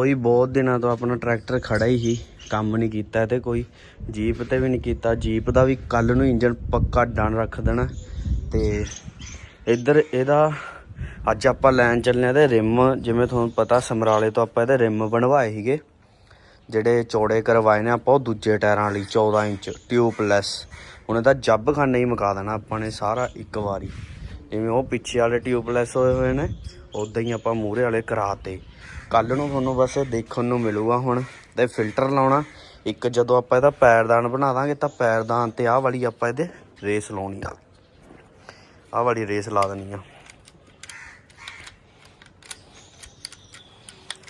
ਕੋਈ ਬਹੁਤ ਦਿਨਾਂ ਤੋਂ ਆਪਣਾ ਟਰੈਕਟਰ ਖੜਾ ਹੀ ਸੀ, ਕੰਮ ਨਹੀਂ ਕੀਤਾ ਤੇ ਕੋਈ ਜੀਪ ਤੇ ਵੀ ਨਹੀਂ ਕੀਤਾ। ਜੀਪ ਦਾ ਵੀ ਕੱਲ ਨੂੰ ਇੰਜਨ ਪੱਕਾ ਡਨ ਰੱਖ ਦੇਣਾ। ਤੇ ਇੱਧਰ ਇਹਦਾ ਅੱਜ ਆਪਾਂ ਲੈਣ ਚੱਲੇ ਆ ਤੇ ਰਿਮ, ਜਿਵੇਂ ਤੁਹਾਨੂੰ ਪਤਾ ਸਮਰਾਲੇ ਤੋਂ ਆਪਾਂ ਇਹਦੇ ਰਿਮ ਬਣਵਾਏ ਸੀਗੇ। ਜਿਹੜੇ ਚੌੜੇ ਕਰਵਾਏ ਨੇ ਆਪਾਂ ਉਹ ਦੂਜੇ ਟਾਇਰਾਂ ਵਾਲੀ 14 ਇੰਚ ਟਿਊਬਲੈਸ। ਹੁਣ ਇਹਦਾ ਜੱਬ ਖਾਨਾ ਹੀ ਮੁਕਾ ਦੇਣਾ ਆਪਾਂ ਨੇ ਸਾਰਾ ਇੱਕ ਵਾਰੀ। ਜਿਵੇਂ ਉਹ ਪਿੱਛੇ ਵਾਲੇ ਟਿਊਬਲੈਸ ਹੋਏ ਹੋਏ ਨੇ ਉਦਾਂ ਹੀ ਆਪਾਂ ਮੂਹਰੇ ਵਾਲੇ ਕਰਾਤੇ। ਕੱਲ ਨੂੰ ਤੁਹਾਨੂੰ ਬਸ ਦੇਖਣ ਨੂੰ ਮਿਲੂਗਾ ਹੁਣ, ਤੇ ਫਿਲਟਰ ਲਾਉਣਾ। ਇੱਕ ਜਦੋਂ ਆਪਾਂ ਇਹਦਾ ਪੈਰਦਾਨ ਬਣਾ ਦਾਂਗੇ, ਤਾਂ ਪੈਰਦਾਨ ਤੇ ਆਹ ਵਾਲੀ ਆਪਾਂ ਇਹਦੇ ਰੇਸ ਲਾਉਣੀ ਆ। ਆਹ ਵਾਲੀ ਰੇਸ ਲਾ ਦੇਣੀ ਆ।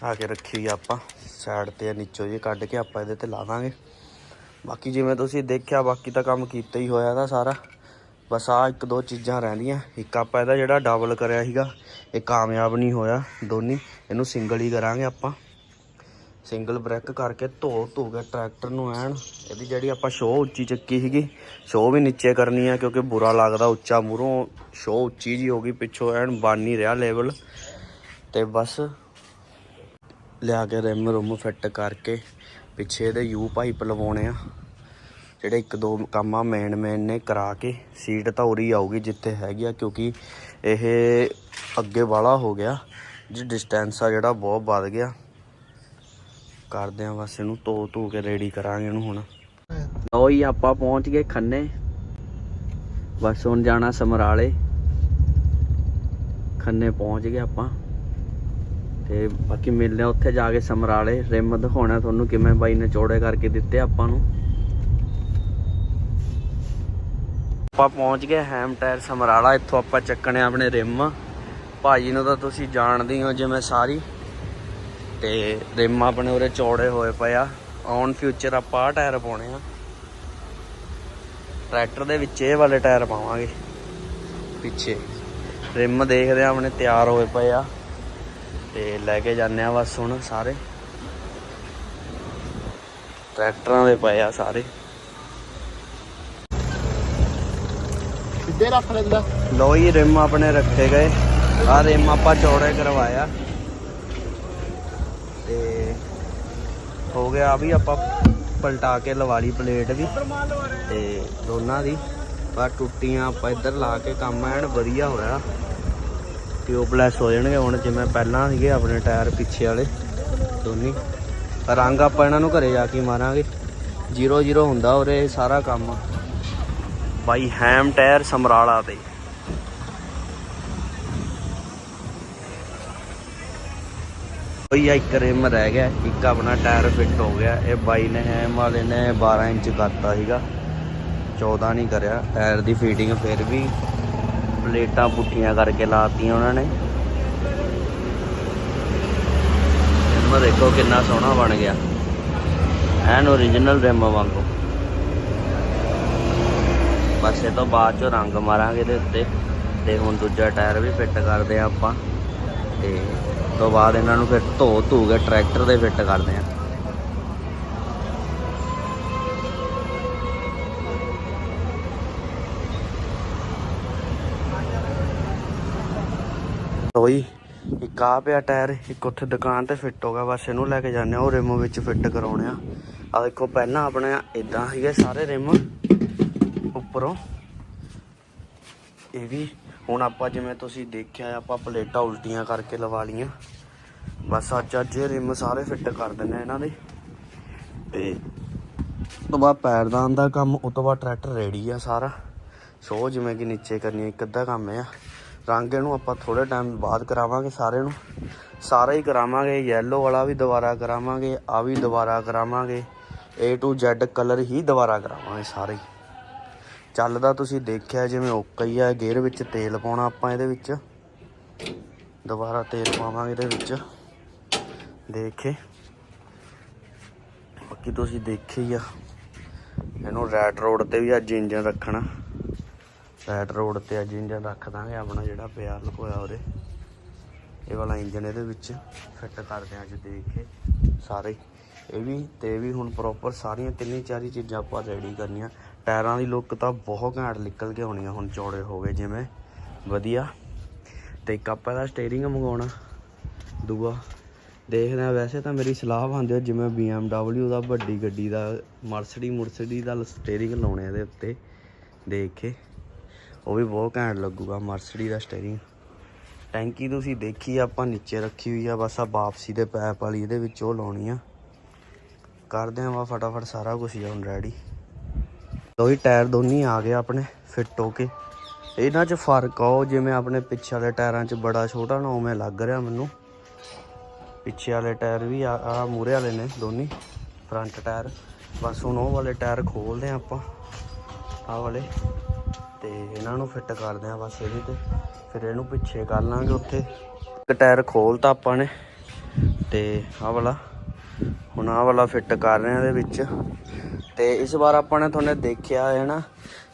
ਆ ਕੇ ਰੱਖੀ ਹੋਈ ਆਪਾਂ ਸਾਈਡ ਤੇ ਨੀਚੋ ਜੇ ਕੱਢ ਕੇ ਆਪਾਂ ਇਹਦੇ ਤੇ ਲਾ ਦਾਂਗੇ। ਬਾਕੀ ਜਿਵੇਂ ਤੁਸੀਂ ਦੇਖਿਆ, ਬਾਕੀ ਤਾਂ ਕੰਮ ਕੀਤਾ ਹੀ ਹੋਇਆ ਦਾ ਸਾਰਾ। ਬਸ ਆ ਇੱਕ ਦੋ ਚੀਜ਼ਾਂ ਰਹਿੰਦੀਆਂ। ਇੱਕ ਆਪਾਂ ਇਹਦਾ ਜਿਹੜਾ ਡਬਲ ਕਰਿਆ ਸੀਗਾ, ਇਹ ਕਾਮਯਾਬ ਨਹੀਂ ਹੋਇਆ ਦੋਨੀ। ਇਹਨੂੰ ਸਿੰਗਲ ਹੀ ਕਰਾਂਗੇ ਆਪਾਂ। ਸਿੰਗਲ ਬ੍ਰੇਕ ਕਰਕੇ ਧੋ ਧੋ ਕੇ ਟਰੈਕਟਰ ਨੂੰ ਐਨ, ਇਹਦੀ ਜਿਹੜੀ ਆਪਾਂ ਸ਼ੋਅ ਉੱਚੀ ਚੱਕੀ ਸੀਗੀ ਸ਼ੋਅ ਵੀ ਨੀਚੇ ਕਰਨੀ ਆ ਕਿਉਂਕਿ ਬੁਰਾ ਲੱਗਦਾ ਉੱਚਾ ਮੂਹਰੋਂ। ਸ਼ੋਅ ਉੱਚੀ ਜੀ ਹੋ ਗਈ, ਪਿੱਛੋਂ ਐਨ ਬਣ ਨਹੀਂ ਰਿਹਾ ਲੈਵਲ ਤੇ ਬਸ ਲਿਆ ਕੇ ਰਿਮ ਰੁਮ ਫਿੱਟ ਕਰਕੇ ਪਿੱਛੇ ਇਹਦੇ ਯੂ ਪਾਈਪ ਲਵਾਉਣੇ ਆ। ਜਿਹੜੇ ਇੱਕ ਦੋ ਕੰਮ ਆ ਮੇਨ ਮੇਨ ਨੇ ਕਰਾ ਕੇ ਸੀਟ ਤਾਂ ਉਰੀ ਆਊਗੀ ਜਿੱਥੇ ਹੈਗੀ ਆ, ਕਿਉਂਕਿ ਇਹ ਅੱਗੇ ਵਾਲਾ ਹੋ ਗਿਆ, ਜੀ ਡਿਸਟੈਂਸ ਆ ਜਿਹੜਾ ਬਹੁਤ ਵੱਧ ਗਿਆ। ਕਰਦੇ ਆ ਬਸ ਇਹਨੂੰ ਧੋ ਧੋ ਕੇ ਰੈਡੀ ਕਰਾਂਗੇ ਇਹਨੂੰ ਹੁਣ। ਲਓ ਜੀ, ਆਪਾਂ ਪਹੁੰਚ ਗਏ ਖੰਨੇ। ਬਸ ਹੁਣ ਜਾਣਾ ਸਮਰਾਲੇ। ਖੰਨੇ ਪਹੁੰਚ ਗਏ ਆਪਾਂ। ਤੇ ਬਾਕੀ ਮਿਲਦੇ ਆ ਉੱਥੇ ਜਾ ਕੇ ਸਮਰਾਲੇ। ਰਿਮ ਦਿਖਾਉਣਾ ਤੁਹਾਨੂੰ ਕਿਵੇਂ ਬਾਈ ਨੇ ਚੌੜੇ ਕਰਕੇ ਦਿੱਤੇ ਆਪਾਂ ਨੂੰ। ਆਪਾਂ ਪਹੁੰਚ ਗਏ ਹੈਮ ਟਾਇਰ ਸਮਰਾਲਾ, ਇੱਥੋਂ ਆਪਾਂ ਚੱਕਣੇ ਆ ਆਪਣੇ ਰਿਮ। ਭਾਜੀ ਨੂੰ ਤਾਂ ਤੁਸੀਂ ਜਾਣਦੇ ਹੋ ਜਿਵੇਂ ਸਾਰੀ। ਤੇ ਰਿਮ ਆਪਣੇ ਉਰੇ ਚੌੜੇ ਹੋਏ ਪਏ ਆ। ਔਨ ਫਿਊਚਰ ਆਪਾਂ ਆਹ ਟਾਇਰ ਪਾਉਣੇ ਆ। ਟਰੈਕਟਰ ਦੇ ਵਿੱਚ ਇਹ ਵਾਲੇ ਟਾਇਰ ਪਾਵਾਂਗੇ। ਪਿੱਛੇ। ਰਿਮ ਦੇਖਦੇ ਆ ਆਪਣੇ ਤਿਆਰ ਹੋਏ ਪਏ ਆ। ਤੇ ਲੈ ਕੇ ਜਾਂਦੇ ਆ ਬਸ ਹੁਣ ਸਾਰੇ। ਟਰੈਕਟਰਾਂ ਦੇ ਪਏ ਆ ਸਾਰੇ। ਸਿੱਧੇ ਰੱਖ ਲੈਂਦਾ। ਲੋ ਹੀ ਰਿਮ ਆਪਣੇ ਰੱਖੇ ਗਏ। ਆ ਰਿਮ ਆਪਾਂ ਚੌੜੇ ਕਰਵਾਇਆ। ਤੇ ਹੋ ਗਿਆ ਵੀ ਆਪਾਂ ਪਲਟਾ ਕੇ ਲਵਾ ਲਈ ਪਲੇਟ ਵੀ। ਤੇ ਦੋਨਾਂ ਦੀ। ਪਰ ਟੁੱਟੀਆਂ ਆਪਾਂ ਇੱਧਰ ਲਾ ਕੇ ਕੰਮ ਐਨ ਵਧੀਆ ਹੋਇਆ। ਟਿਊਬਲੈਸ ਹੋ ਜਾਣਗੇ ਹੁਣ, ਜਿਵੇਂ ਪਹਿਲਾਂ ਸੀਗੇ ਆਪਣੇ ਟਾਇਰ ਪਿੱਛੇ ਵਾਲੇ। ਦੋਨੀ। ਰੰਗ ਆਪਾਂ ਇਹਨਾਂ ਨੂੰ ਘਰੇ ਜਾ ਕੇ ਮਾਰਾਂਗੇ। 0-0 ਹੁੰਦਾ ਉਰੇ ਸਾਰਾ ਕੰਮ। ਬਾਈ ਹੈਮ ਟਾਇਰ ਸਮਰਾਲਾ ਤੇ ਬਈ ਇੱਕ ਰਿਮ ਰਹਿ ਗਿਆ, ਇੱਕ ਆਪਣਾ ਟਾਇਰ ਫਿੱਟ ਹੋ ਗਿਆ। ਇਹ ਬਾਈ ਨੇ ਹੈਮ ਵਾਲੇ ਨੇ 12 ਇੰਚ ਕਰਤਾ ਸੀਗਾ। 14 ਨਹੀਂ ਕਰਿਆ, ਟਾਇਰ ਦੀ ਫੀਟਿੰਗ ਫਿਰ ਵੀ ਪਲੇਟਾਂ ਪੁੱਠੀਆਂ ਕਰਕੇ ਲਾਤੀਆਂ ਉਹਨਾਂ ਨੇ। ਰਿਮ ਦੇਖੋ ਕਿੰਨਾ ਸੋਹਣਾ ਬਣ ਗਿਆ। ਐਨ ਓਰੀਜਨਲ ਰਿਮ ਵਾਂਗੂ। ਬਸ ਇਹ ਤੋਂ ਬਾਅਦ ਚੋਂ ਰੰਗ ਮਾਰਾਂਗੇ ਇਹਦੇ ਉੱਤੇ। ਤੇ ਹੁਣ ਦੂਜਾ ਟਾਇਰ ਵੀ ਫਿੱਟ ਕਰਦੇ ਆ ਆਪਾਂ। ਤੇ ਤੋਂ ਬਾਅਦ ਇਹਨਾਂ ਨੂੰ ਫਿਰ ਧੋ ਧੂ ਕੇ ਟਰੈਕਟਰ ਦੇ ਫਿੱਟ ਕਰਦੇ ਆ। ਹੋਈ ਇੱਕ ਆ ਪਿਆ ਟਾਇਰ, ਇੱਕ ਉੱਥੇ ਦੁਕਾਨ ਤੇ ਫਿੱਟ ਹੋ ਗਿਆ। ਬਸ ਇਹਨੂੰ ਲੈ ਕੇ ਜਾਂਦੇ ਆ, ਉਹ ਰਿਮ ਵਿੱਚ ਫਿੱਟ ਕਰਾਉਣੇ ਆ। ਆ ਦੇਖੋ, ਪਹਿਲਾਂ ਆਪਣੇ ਇਦਾਂ ਸੀਗੇ ਸਾਰੇ ਰਿਮ। ਉੱਪਰੋਂ। ਇਹ ਵੀ ਹੁਣ ਆਪਾਂ ਜਿਵੇਂ ਤੁਸੀਂ ਦੇਖਿਆ, ਆਪਾਂ ਪਲੇਟਾਂ ਉਲਟੀਆਂ ਕਰਕੇ ਲਵਾ ਲੀਆਂ ਬਸ ਅੱਜ ਅੱਜ ਇਹ ਰਿਮ ਸਾਰੇ ਫਿੱਟ ਕਰ ਦਿੰਨੇ ਇਹਨਾਂ ਦੇ। ਤੇ ਉਸ ਤੋਂ ਬਾਅਦ ਪੈਰਦਾਨ ਦਾ ਕੰਮ, ਉਸ ਤੋਂ ਬਾਅਦ ਟਰੈਕਟਰ ਰੈਡੀ ਆ ਸਾਰਾ। ਸ਼ੋ ਜਿਵੇਂ ਕਿ ਨੀਚੇ ਕਰਨੀ ਇੱਕ ਅੱਧਾ ਕੰਮ ਆ। ਰੰਗ ਇਹਨੂੰ ਆਪਾਂ ਥੋੜੇ ਟਾਈਮ ਬਾਅਦ ਕਰਾਵਾਂਗੇ ਸਾਰੇ ਨੂੰ। ਸਾਰਾ ਹੀ ਕਰਾਵਾਂਗੇ ਯੈਲੋ ਵਾਲਾ ਵੀ ਦੁਬਾਰਾ ਕਰਾਵਾਂਗੇ, ਆ ਵੀ ਦੁਬਾਰਾ ਕਰਾਵਾਂਗੇ। A to Z ਕਲਰ ਹੀ ਦੁਬਾਰਾ ਕਰਾਵਾਂਗੇ ਸਾਰੇ ਹੀ। ਚੱਲਦਾ ਤੁਸੀਂ ਦੇਖਿਆ ਜਿਵੇਂ ਓਕਾ ਹੀ ਆ, ਗੇਅਰ ਵਿੱਚ ਤੇਲ ਪਾਉਣਾ ਆਪਾਂ ਇਹਦੇ ਵਿੱਚ। ਦੁਬਾਰਾ ਤੇਲ ਪਾਵਾਂਗੇ ਇਹਦੇ ਵਿੱਚ। ਦੇਖੇ। ਬਾਕੀ ਤੁਸੀਂ ਦੇਖੇ ਹੀ ਆ। ਇਹਨੂੰ ਰੈਟ ਰੋਡ ਤੇ ਵੀ ਅੱਜ ਇੰਜਨ ਰੱਖਣਾ। ਰੈਟ ਰੋਡ ਤੇ ਅੱਜ ਇੰਜਨ ਰੱਖ ਦਾਂਗੇ, ਆਪਣਾ ਜਿਹੜਾ ਪਿਆ ਲੁਕੋਇਆ ਉਹਦੇ। ਇਹ ਵਾਲਾ ਇੰਜਨ ਇਹਦੇ ਵਿੱਚ ਫਿੱਟ ਕਰਦੇ ਆ ਅੱਜ ਦੇਖ। ਕੇ ਸਾਰੇ। ਇਹ ਵੀ ਤੇ ਇਹ ਵੀ ਹੁਣ ਪ੍ਰੋਪਰ ਸਾਰੀਆਂ ਤਿੰਨੇ ਚਾਰੀ ਚੀਜ਼ਾਂ ਆਪਾਂ ਰੈਡੀ ਕਰਨੀਆਂ। ਟਾਇਰਾਂ ਦੀ ਲੁੱਕ ਤਾਂ ਬਹੁਤ ਘੈਂਟ ਨਿਕਲ ਕੇ ਆਉਣੀ ਆ ਹੁਣ ਚੌੜੇ ਹੋ ਗਏ ਜਿਵੇਂ। ਵਧੀਆ। ਤੇ ਇੱਕ ਆਪਾਂ ਦਾ ਸਟੀਅਰਿੰਗ ਮੰਗਾਉਣਾ। ਦੂਆ, ਦੇਖਦੇ ਆ ਵੈਸੇ ਤਾਂ ਮੇਰੀ ਸਲਾਹ ਬੰਦੇ ਹੋ ਜਿਵੇਂ BMW ਦਾ ਵੱਡੀ ਗੱਡੀ ਦਾ ਮਰਸਡੀ ਮੁਰਸਡੀ ਦਾ ਸਟੀਅਰਿੰਗ ਲਾਉਣੇ ਇਹਦੇ ਉੱਤੇ। ਦੇਖ ਕੇ। ਉਹ ਵੀ ਬਹੁਤ ਘੈਂਟ ਲੱਗੂਗਾ ਮਰਸਡੀ ਦਾ ਸਟੀਅਰਿੰਗ ਟੈਂਕੀ ਤੁਸੀਂ ਦੇਖੀ ਆਪਾਂ ਨੀਚੇ ਰੱਖੀ ਹੋਈ ਆ, ਬਸ ਆ ਵਾਪਸੀ ਦੇ ਪੈਪ ਵਾਲੀ, ਇਹਦੇ ਵਿੱਚ ਉਹ ਲਾਉਣੀ ਆ। ਕਰਦੇ ਆ ਵਾ ਫਟਾਫਟ ਸਾਰਾ ਕੁਝ ਹੁਣ ਰੈਡੀ ਦੋਈ ਟਾਇਰ ਦੋਨੀ ਆ ਗਏ ਆਪਣੇ ਫਿੱਟ ਹੋ ਕੇ। ਇਹਨਾਂ 'ਚ ਫ਼ਰਕ ਆ ਜਿਵੇਂ ਆਪਣੇ ਪਿੱਛੇ ਵਾਲੇ ਟਾਇਰਾਂ 'ਚ ਬੜਾ ਛੋਟਾ ਨਾ ਉਵੇਂ ਲੱਗ ਰਿਹਾ ਮੈਨੂੰ। ਪਿੱਛੇ ਵਾਲੇ ਟਾਇਰ ਵੀ ਆ ਆ ਮੂਰੇ ਵਾਲੇ ਨੇ ਦੋਨੀ ਫਰੰਟ ਟਾਇਰ। ਬਸ ਹੁਣ ਉਹ ਵਾਲੇ ਟਾਇਰ ਖੋਲਦੇ ਆ ਆਪਾਂ ਆਹ ਵਾਲੇ। ਤੇ ਇਹਨਾਂ ਨੂੰ ਫਿੱਟ ਕਰਦੇ ਆ ਬਸ ਇਹਦੇ ਤੇ। ਫਿਰ ਇਹਨੂੰ ਪਿੱਛੇ ਕਰ ਲਾਂਗੇ ਉੱਥੇ। ਇੱਕ ਟਾਇਰ ਖੋਲਤਾ ਆਪਾਂ ਨੇ, ਤੇ ਆਹ ਵਾਲਾ। ਹੁਣ ਆਹ ਵਾਲਾ ਫਿੱਟ ਕਰ ਰਹੇ ਆ ਇਹਦੇ ਵਿੱਚ। ਤੇ ਇਸ ਵਾਰ ਆਪਾਂ ਨੇ ਤੁਹਾਨੂੰ ਦੇਖਿਆ ਹੈ ਨਾ,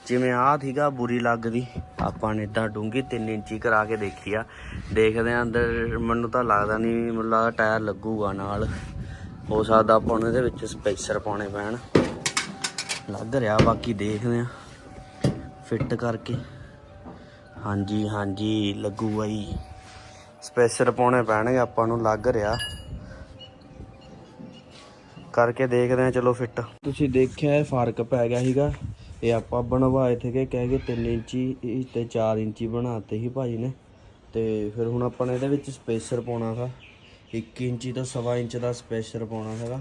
ਜਿਵੇਂ ਆਹ ਸੀਗਾ ਬੁਰੀ ਲੱਗਦੀ ਆਪਾਂ ਨੇ ਇਦਾਂ ਡੂੰਗੀ 3 ਇੰਚੀ ਕਰਾ ਕੇ ਦੇਖੀ ਆ। ਦੇਖਦੇ ਆ ਅੰਦਰ, ਮੈਨੂੰ ਤਾਂ ਲੱਗਦਾ ਨਹੀਂ ਮੈਨੂੰ ਟਾਇਰ ਲੱਗੂਗਾ ਨਾਲ। ਹੋ ਸਕਦਾ ਆਪਾਂ ਨੂੰ ਇਹਦੇ ਵਿੱਚ ਸਪੇਸਰ ਪਾਉਣੇ ਪੈਣ। ਲੱਗ ਰਿਹਾ, ਬਾਕੀ ਦੇਖਦੇ ਆ ਫਿੱਟ ਕਰਕੇ। ਹਾਂਜੀ ਹਾਂਜੀ, ਲੱਗੂਗਾ ਜੀ। ਸਪੇਸਰ ਪਾਉਣੇ ਪੈਣਗੇ, ਆਪਾਂ ਨੂੰ ਲੱਗ ਰਿਹਾ। ਕਰਕੇ ਦੇਖਦੇ ਆ ਚਲੋ ਫਿੱਟ ਤੁਸੀਂ ਦੇਖਿਆ ਇਹ ਫ਼ਰਕ ਪੈ ਗਿਆ ਸੀਗਾ। ਇਹ ਆਪਾਂ ਬਣਵਾਏ ਸੀਗੇ, ਕਹਿ ਕੇ 3 ਇੰਚੀ ਇਹ ਤੇ 4 ਇੰਚੀ ਬਣਾਤੇ ਸੀ ਭਾਜੀ ਨੇ। ਤੇ ਫਿਰ ਹੁਣ ਆਪਾਂ ਨੇ ਇਹਦੇ ਵਿੱਚ ਸਪੇਸਰ ਪਾਉਣਾ ਸੀ 1 ਇੰਚੀ ਤੋਂ ਸਵਾ ਇੰਚ ਦਾ ਸਪੇਸਰ ਪਾਉਣਾ ਹੈਗਾ।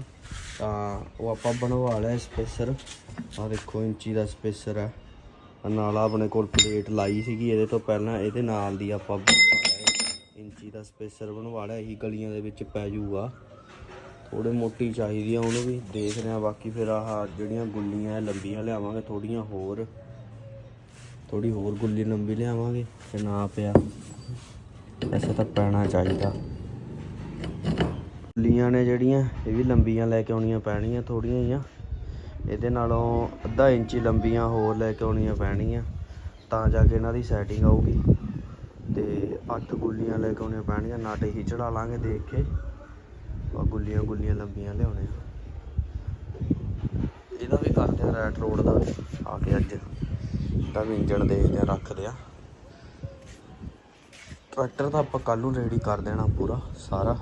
ਤਾਂ ਉਹ ਆਪਾਂ ਬਣਵਾ ਲਿਆ ਸਪੇਸਰ ਆ ਦੇਖੋ, ਇੰਚੀ ਦਾ ਸਪੇਸਰ ਹੈ। ਆਹ ਨਾਲ ਆਪਣੇ ਕੋਲ ਪਲੇਟ ਲਾਈ ਸੀਗੀ, ਇਹਦੇ ਤੋਂ ਪਹਿਲਾਂ ਇਹਦੇ ਨਾਲ ਦੀ ਆਪਾਂ ਬਣਵਾ ਲਿਆ। ਇੰਚੀ ਦਾ ਸਪੇਸਰ ਬਣਵਾ ਲਿਆ, ਇਹੀ ਗਲੀਆਂ ਦੇ ਵਿੱਚ ਪੈ ਜਾਊਗਾ ਥੋੜੇ ਮੋਟੀ ਚਾਹੀਦੀ ਆ, ਉਹਨੂੰ ਵੀ ਦੇਖ ਰਿਹਾ ਬਾਕੀ ਫਿਰ ਆਹ ਜਿਹੜੀਆਂ ਗੁੱਲੀਆਂ, ਲੰਬੀਆਂ ਲਿਆਵਾਂਗੇ ਥੋੜੀਆਂ ਹੋਰ। ਥੋੜੀ ਹੋਰ ਗੁੱਲੀ ਲੰਬੀ ਲਿਆਵਾਂਗੇ, ਤੇ ਨਾ ਪਿਆ। ਐਸਾ ਤਾਂ ਪੈਣਾ ਚਾਹੀਦਾ। ਗੁੱਲੀਆਂ ਨੇ ਜਿਹੜੀਆਂ, ਇਹ ਵੀ ਲੰਬੀਆਂ ਲੈ ਕੇ ਆਉਣੀਆਂ ਪੈਣੀਆਂ ਥੋੜੀਆਂ ਜਿਹੀਆਂ। ਇਹਦੇ ਨਾਲੋਂ ਅੱਧਾ ਇੰਚ ਲੰਬੀਆਂ ਹੋਰ ਲੈ ਕੇ ਆਉਣੀਆਂ ਪੈਣਗੀਆਂ ਤਾਂ ਜਾ ਕੇ ਇਹਨਾਂ ਦੀ ਸੈਟਿੰਗ ਆਊਗੀ। ਤੇ ਅੱਠ ਗੁੱਲੀਆਂ ਲੈ ਕੇ ਆਉਣੀਆਂ ਪੈਣਗੀਆਂ ਨਟ ਹੀ ਚੜਾ ਲਾਂਗੇ ਦੇਖ ਕੇ। ਆ ਗੁੱਲੀਆਂ ਗੁੱਲੀਆਂ ਲੰਬੀਆਂ ਲਿਆਉਣੇ ਇਹਦਾ ਵੀ ਕਰਦੇ ਆ ਰੈਟ ਰੋਡ ਦਾ ਆ ਕੇ ਅੱਜ ਦਾ ਵੀ ਇੰਜਣ ਦੇਖਦੇ ਆ ਰੱਖਦੇ ਆ। ਟਰੈਕਟਰ ਤਾਂ ਆਪਾਂ ਕੱਲ ਨੂੰ ਰੈਡੀ ਕਰ ਦੇਣਾ ਪੂਰਾ ਸਾਰਾ।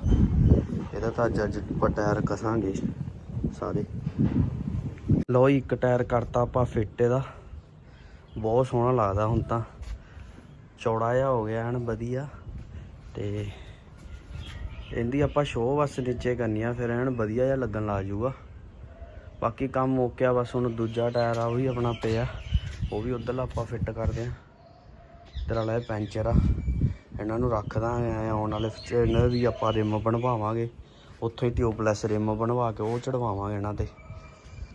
ਇਹਦਾ ਤਾਂ ਅੱਜ ਅੱਜ ਆਪਾਂ ਟਾਇਰ ਕਸਾਂਗੇ ਸਾਰੇ। ਲੋ ਜੀ, ਇੱਕ ਟਾਇਰ ਕਰਤਾ ਆਪਾਂ ਫਿੱਟ ਇਹਦਾ। ਬਹੁਤ ਸੋਹਣਾ ਲੱਗਦਾ ਹੁਣ ਤਾਂ। ਚੌੜਾ ਜਿਹਾ ਹੋ ਗਿਆ ਐਨ ਵਧੀਆ। ਤੇ ਇਹਦੀ ਆਪਾਂ ਸ਼ੋਅ ਬਸ ਨੀਚੇ ਕਰਨੀ ਆ, ਫਿਰ ਐਨ ਵਧੀਆ ਜਿਹਾ ਲੱਗਣ ਲੱਗ ਜਾਊਗਾ ਬਾਕੀ ਕੰਮ ਮੁੱਕਿਆ ਬਸ ਹੁਣ ਦੂਜਾ ਟਾਇਰ ਆ, ਉਹ ਵੀ ਆਪਣਾ ਪਿਆ। ਉਹ ਵੀ ਉਧਰਲਾ ਆਪਾਂ ਫਿੱਟ ਕਰਦੇ ਆ। ਇਧਰ ਵਾਲਾ ਇਹ ਪੈਂਚਰ ਆ। ਇਹਨਾਂ ਨੂੰ ਰੱਖ ਦਾਂਗੇ ਐਂ ਆਉਣ ਵਾਲੇ ਇਹਨਾਂ ਦੀ ਆਪਾਂ ਰਿਮ ਬਣਵਾਵਾਂਗੇ। ਉੱਥੋਂ ਹੀ ਟਿਊਬਲੈਸ ਰਿਮ ਬਣਵਾ ਕੇ ਉਹ ਚੜਵਾਵਾਂਗੇ ਇਹਨਾਂ ਤੇ।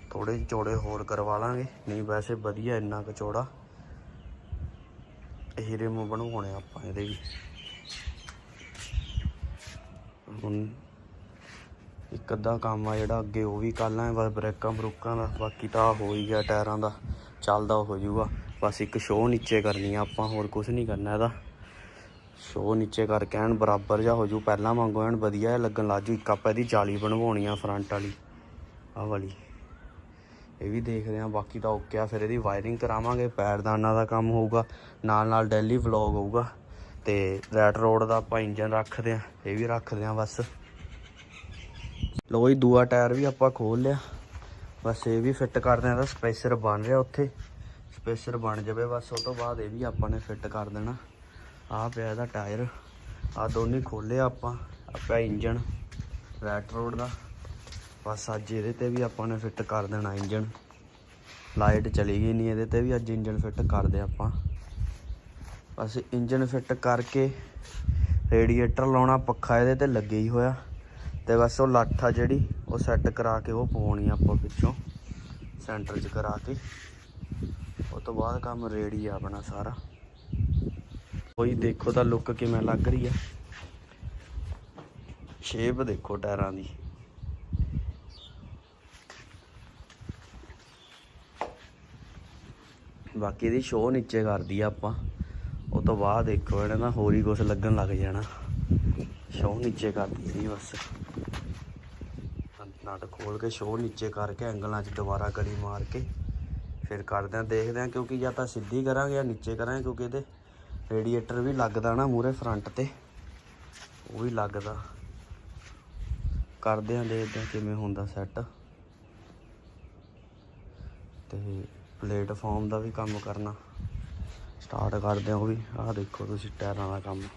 ਥੋੜੇ ਚੌੜੇ ਹੋਰ ਕਰਵਾ ਲਾਂਗੇ। ਨਹੀਂ ਵੈਸੇ ਵਧੀਆ ਇੰਨਾ ਕੁ ਚੌੜਾ। ਇਹ ਰਿਮ ਬਣਵਾਉਣੇ ਆਪਾਂ ਇਹਦੇ ਵੀ। ਹੁਣ ਇੱਕ ਅੱਧਾ ਕੰਮ ਆ ਜਿਹੜਾ ਅੱਗੇ ਉਹ ਵੀ ਕਰ ਲਾਂਗੇ, ਬਸ ਬ੍ਰੇਕਾਂ ਬਰੂਕਾਂ ਦਾ, ਬਾਕੀ ਤਾਂ ਹੋ ਹੀ ਗਿਆ ਟਾਇਰਾਂ ਦਾ, ਚੱਲਦਾ ਹੋ ਜਾਊਗਾ ਬਸ ਇੱਕ ਸ਼ੋਅ ਨੀਚੇ ਕਰਨੀ ਆ ਆਪਾਂ, ਹੋਰ ਕੁਝ ਨਹੀਂ ਕਰਨਾ ਇਹਦਾ। ਸ਼ੋਅ ਨੀਚੇ ਕਰਕੇ ਐਨ ਬਰਾਬਰ ਜਾ ਹੋ ਜੂ ਪਹਿਲਾਂ ਵਾਂਗੂ ਐਨ ਵਧੀਆ ਜਿਹਾ ਲੱਗਣ ਲੱਗ ਇੱਕ ਆਪਾਂ ਇਹਦੀ ਜਾਲੀ ਬਣਵਾਉਣੀ ਆ ਫਰੰਟ ਵਾਲੀ ਆ ਵਾਲੀ। ਇਹ ਵੀ ਦੇਖਦੇ ਆ, ਬਾਕੀ ਤਾਂ ਓਕੇ ਆ, ਫਿਰ ਇਹਦੀ ਵਾਇਰਿੰਗ ਕਰਾਵਾਂਗੇ ਪੈਰਦਾਨਾਂ ਦਾ ਕੰਮ ਹੋਊਗਾ ਨਾਲ ਨਾਲ ਡੈਲੀ ਵਲੌਗ ਹੋਊਗਾ। ਤੇ ਰੈਟ ਰੋਡ ਦਾ ਆਪਾਂ ਇੰਜਨ ਰੱਖਦੇ ਆ, ਇਹ ਵੀ ਰੱਖਦੇ ਆ ਬਸ। ਲੋ ਜੀ, ਦੂਆ ਟਾਇਰ ਵੀ ਆਪਾਂ ਖੋਲ ਲਿਆ। ਬਸ ਇਹ ਵੀ ਫਿੱਟ ਕਰਦੇ ਆ ਤਾਂ ਸਪੇਸਰ ਬਣ ਰਿਹਾ ਉੱਥੇ। ਸਪੇਸਰ ਬਣ ਜਾਵੇ, ਬਸ ਉਹ ਤੋਂ ਬਾਅਦ ਇਹ ਵੀ ਆਪਾਂ ਨੇ ਫਿੱਟ ਕਰ ਦੇਣਾ। ਆਹ ਪਿਆ ਇਹਦਾ ਟਾਇਰ। ਆ ਦੋਨੇ ਖੋਲੇ ਆਪਾਂ ਆਪਾ ਇੰਜਨ ਰੈਟ ਰੋਡ ਦਾ। ਬਸ ਅੱਜ ਇਹਦੇ ਤੇ ਵੀ ਆਪਾਂ ਨੇ ਫਿੱਟ ਕਰ ਦੇਣਾ ਇੰਜਨ। ਲਾਈਟ ਚਲੀ ਗਈ ਨਹੀਂ ਇਹਦੇ ਤੇ ਵੀ ਅੱਜ ਇੰਜਨ ਫਿੱਟ ਕਰਦੇ ਆਪਾਂ। ਬਸ ਇੰਜਨ ਫਿੱਟ ਕਰਕੇ ਰੇਡੀਏਟਰ ਲਾਉਣਾ, ਪੱਖਾ ਇਹਦੇ ਤੇ ਲੱਗੇ ਹੀ ਹੋਇਆ। ਤੇ ਬਸ ਉਹ ਲੱਠ ਆ ਜਿਹੜੀ, ਉਹ ਸੈੱਟ ਕਰਾ ਕੇ ਉਹ ਪਵਾਉਣੀ ਆਪਾਂ ਪਿੱਛੋਂ ਸੈਂਟਰ 'ਚ ਕਰਾ ਕੇ। ਉਹ ਤੋਂ ਬਾਅਦ ਕੰਮ ਰੇਡੀ ਆ ਆਪਣਾ ਸਾਰਾ। ਕੋਈ ਦੇਖੋ ਤਾਂ ਲੁੱਕ ਕਿਵੇਂ ਲੱਗ ਰਹੀ ਆ। ਸ਼ੇਪ ਦੇਖੋ ਟਾਇਰਾਂ ਦੀ। ਬਾਕੀ ਇਹਦੀ ਸ਼ੋਅ ਨੀਚੇ ਕਰਦੀ ਆ ਆਪਾਂ। ਤੋਂ ਬਾਅਦ ਦੇਖੋ ਇਹਨੇ ਨਾ ਹੋਰ ਹੀ ਕੁਝ ਲੱਗਣ ਲੱਗ ਜਾਣਾ। ਸ਼ੋਅ ਨੀਚੇ ਕਰਦੀ ਸੀ ਬਸ। ਨਟ ਖੋਲ ਕੇ ਸ਼ੋਅ ਨੀਚੇ ਕਰਕੇ ਐਂਗਲਾਂ 'ਚ ਦੁਬਾਰਾ ਗਲੀ ਮਾਰ ਕੇ ਫਿਰ ਕਰਦੇ ਆ ਦੇਖਦੇ ਆ ਕਿਉਂਕਿ ਜਾਂ ਤਾਂ ਸਿੱਧੀ ਕਰਾਂਗੇ ਜਾਂ ਨੀਚੇ ਕਰਾਂਗੇ ਕਿਉਂਕਿ ਇਹਦੇ ਰੇਡੀਏਟਰ ਵੀ ਲੱਗਦਾ ਨਾ ਮੂਰੇ ਫਰੰਟ ਤੇ। ਉਹ ਵੀ ਲੱਗਦਾ। ਕਰਦੇ ਆਂ ਦੇਖਦੇ ਆਂ ਕਿਵੇਂ ਹੁੰਦਾ ਸੈੱਟ ਤੇ ਪਲੇਟਫਾਰਮ ਦਾ ਵੀ ਕੰਮ ਕਰਨਾ। ਸਟਾਰਟ ਕਰਦੇ ਆਂ ਉਹ ਵੀ। ਆਹ ਦੇਖੋ ਤੁਸੀਂ ਟਾਇਰਾਂ ਦਾ ਕੰਮ।